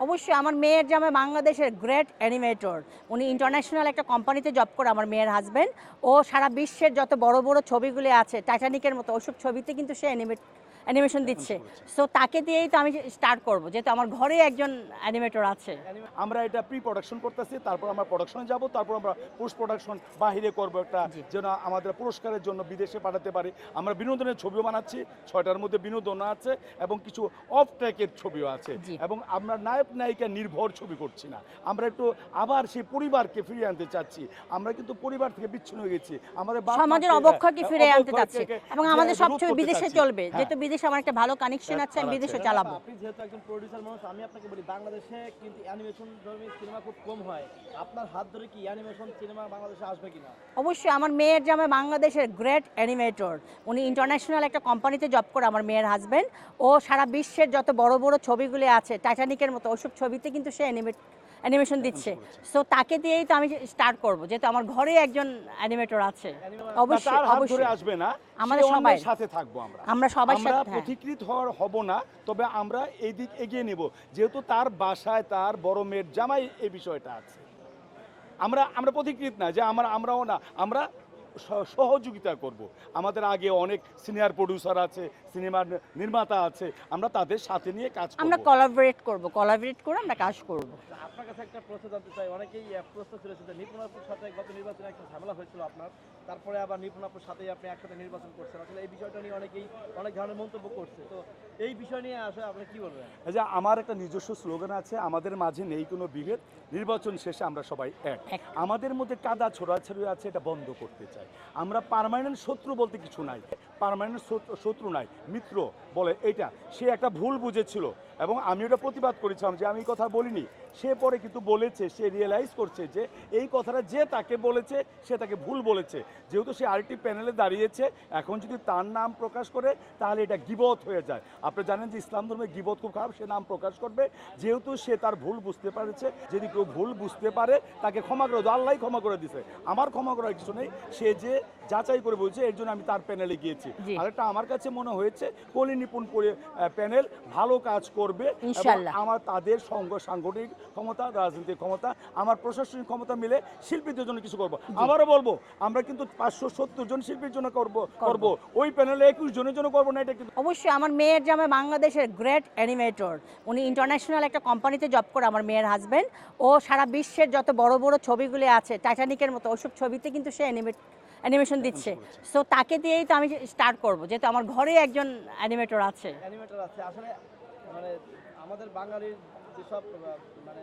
অবশ্যই আমার মেয়ের জামাই বাংলাদেশের গ্রেট অ্যানিমেটর উনি ইন্টারন্যাশনাল একটা কোম্পানিতে জব করে আমার মেয়ের হাজব্যান্ড ও সারা বিশ্বের যত বড় বড় ছবিগুলি আছে টাইটানিকের মতো ওইসব ছবিতে কিন্তু সে অ্যানিমেট অ্যানিমেশন দিচ্ছে। সো তাকে দিয়েই তো আমি স্টার্ট করব যেহেতু আমার ঘরে একজন অ্যানিমেটর আছে। আমরা এটা প্রি প্রোডাকশন করতেছি তারপর আমরা প্রোডাকশনে যাব তারপর আমরা পোস্ট প্রোডাকশন বাহিরে করব একটা যেন আমাদের পুরস্কারের জন্য বিদেশে পাঠাতে পারি। আমরা বিনোদনের ছবিও বানাচ্ছি ছয়টার মধ্যে বিনোদন আছে এবং কিছু অফ ট্র্যাকের ছবিও আছে। এবং আমরা নায়ক নায়িকা নির্ভর ছবি করছি না। আমরা একটু আবার সেই পরিবারকে ফিরিয়ে আনতে চাচ্ছি। আমরা কিন্তু পরিবার থেকে বিচ্ছিন্ন হয়ে গেছি। আমাদের সমাজের অবক্ষয়কে ফিরে আনতে চাচ্ছি এবং আমাদের সব ছবি বিদেশে চলবে হ্যাঁ। যেহেতু বিদেশে আমার একটা ভালো কানেকশন আছে আমি বিদেশে চালাবো। আপনি যেহেতু একজন প্রডিউসার মানুষ আমি আপনাকে বলি বাংলাদেশে কিন্তু অ্যানিমেশন ধর্মী সিনেমা খুব কম হয়। আপনার হাত ধরে কি অ্যানিমেশন সিনেমা বাংলাদেশে আসবে কিনা? অবশ্যই আমার মেয়ের জামাই বাংলাদেশের গ্রেট অ্যানিমেটর উনি ইন্টারন্যাশনাল একটা কোম্পানিতে জব করে আমার মেয়ের হাজবেন্ড ও সারা বিশ্বের যত বড় বড় ছবিগুলি আছে টাইটানিকের মতো ওইসব ছবিতে কিন্তু সে অ্যানিমেট অ্যানিমেশন দিচ্ছে। সো তাকে দিয়েই তো আমি স্টার্ট করব যেহেতু আমার ঘরে একজন অ্যানিমেটর আছে। অবশ্যই অবশ্যই। আসবে না আমাদের সবাই। সাথে থাকব আমরা। আমরা সবার সাথে আমরা প্রতিকৃত হওয়ার হব না তবে আমরা এই দিক এগিয়ে নেব। যেহেতু তার বাসায় তার বড় মেয়ের জামাই এই বিষয়টা আছে। আমরা আমরা প্রতিকৃত না যে আমরা আমরাও না আমরা সহযোগিতা করব। আমাদের আগে অনেক সিনিয়র প্রডিউসার আছে সিনেমার নির্মাতা আছে আমরা তাদের সাথে নিয়ে কাজ আমরা কোলাবরেট করব কোলাবরেট করে আমরা কাজ করব। আপনার কাছে একটা প্রশ্ন জানতে চাই অনেকেই প্রশ্ন তুলেছে যে নিপুণাপুর সাথে গত নির্বাচনে একটা ঝামেলা হয়েছিল আপনার তারপরে আবার নিপুণাপুর সাথেই আপনি একসাথে নির্বাচন করছেন। আসলে এই বিষয়টা নিয়ে অনেকেই অনেক ধরনের মন্তব্য করছে তো এই বিষয় নিয়ে আসলে আপনি কি বলবেন? যে আমার একটা নিজস্ব স্লোগান আছে আমাদের মাঝে নেই কোনো বিভেদ নির্বাচন শেষে আমরা সবাই এক। এক। আমাদের মধ্যে কাদা ছোড়াছড়ি আছে এটা বন্ধ করতে চাই। আমরা পার্মানেন্ট শত্রু বলতে কিছু নাই। পার্মানেন্ট শত্রু নাই, মিত্র বলে এটা সে একটা ভুল বুঝেছিল এবং আমি ওটা প্রতিবাদ করেছিলাম যে আমি কথা বলিনি। সে পরে কিন্তু বলেছে, সে রিয়েলাইজ করছে যে এই কথাটা যে তাকে বলেছে, সে তাকে ভুল বলেছে। যেহেতু সে আরেকটি প্যানেলে দাঁড়িয়েছে, এখন যদি তার নাম প্রকাশ করে, তাহলে এটা গিবত হয়ে যায়। আপনি জানেন যে ইসলাম ধর্মে গিবত খুব খারাপ, সে নাম প্রকাশ করবে। যেহেতু সে তার ভুল বুঝতে পারেছে, যদি কেউ ভুল বুঝতে পারে, তাকে ক্ষমা করে আল্লাহ ক্ষমা করে দিছে। আমার ক্ষমা করার কিছু নেই। সে যে যাচাই করে বলছে এর জন্য আমি তার প্যানেলে গিয়েছি। আরেকটা আমার কাছে মনে হয়েছে কলি নিপুণ প্যানেল ভালো কাজ করবে আমার তাদের সঙ্গ সাংগঠনিক ক্ষমতা রাজনৈতিক ক্ষমতা আমার প্রশাসনিক ক্ষমতা মিলে শিল্পীদের জন্য কিছু করব। আবারও বলব আমরা কিন্তু পাঁচশো সত্তর জন শিল্পীর জন্য করব করব। ওই প্যানেলে একুশ জনের জন্য করব না এটা কিন্তু অবশ্যই আমার মেয়ের জামাই বাংলাদেশের গ্রেট অ্যানিমেটর উনি ইন্টারন্যাশনাল একটা কোম্পানিতে জব করে আমার মেয়ের হাজবেন্ড ও সারা বিশ্বের যত বড় বড় ছবিগুলি আছে টাইটানিকের মতো ওইসব ছবিতে কিন্তু সে অ্যানিমেট অ্যানিমেশন দিচ্ছে। সো তাকে দিয়েই তো আমি স্টার্ট করব যেহেতু আমার ঘরে একজন অ্যানিমেটর আছে। অ্যানিমেটর আছে। আসলে মানে আমাদের বাঙালির যেসব মানে